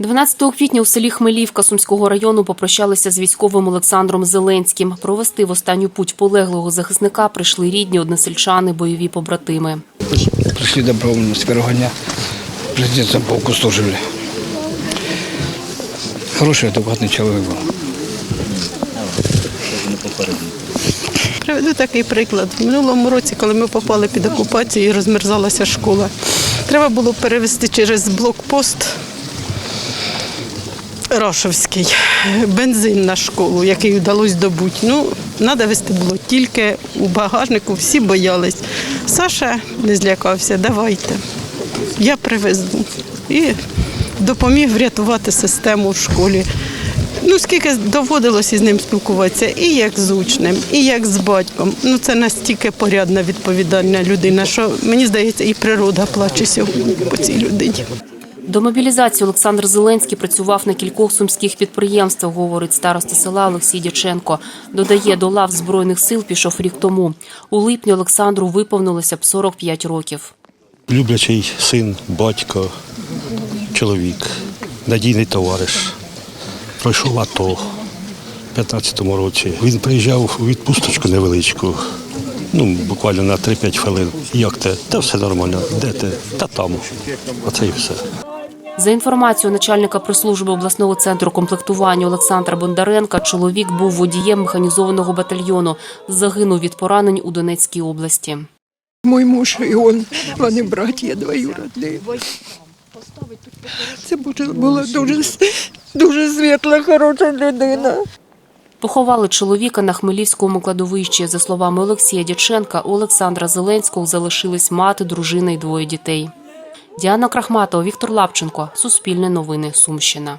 12 квітня у селі Хмелівка Сумського району попрощалися з військовим Олександром Зеленським. Провести в останню путь полеглого захисника прийшли рідні, односельчани, бойові побратими. Пришли добровольно с первого дня. Президентом полку служили. Хороший, адекватный человек был. Приведу такий приклад. В минулому році, коли ми попали під окупацію розмерзалася школа, треба було перевезти через блокпост Рашовський бензин на школу, який вдалося добути. Ну, треба вести було тільки у багажнику, всі боялись. Саша не злякався, давайте. Я привезу. І допоміг врятувати систему в школі. Ну, скільки доводилося з ним спілкуватися, і як з учнем, і як з батьком. Ну, це настільки порядна, відповідальна людина, що мені здається, і природа плаче сьогодні по цій людині. До мобілізації Олександр Зеленський працював на кількох сумських підприємствах, говорить староста села Олексій Дяченко. Додає, до лав Збройних сил пішов рік тому. У липні Олександру виповнилося б 45 років. люблячий син, батько, чоловік, надійний товариш. Пройшов АТО в 15-му році. Він приїжджав у відпусточку невеличку, ну, буквально на 3-5 хвилин. Як те? Та все нормально. Де ти? Та там. Оце і все. За інформацією начальника прес-служби обласного центру комплектування Олександра Бондаренка, чоловік був водієм механізованого батальйону. Загинув від поранень у Донецькій області. Мой муж і он, вони браття двоюродні. Це була дуже, дуже світла, хороша людина. Поховали чоловіка на Хмелівському кладовищі. За словами Олексія Дяченка, у Олександра Зеленського залишились мати, дружина і двоє дітей. Діана Крахматова, Віктор Лапченко. Суспільне новини. Сумщина.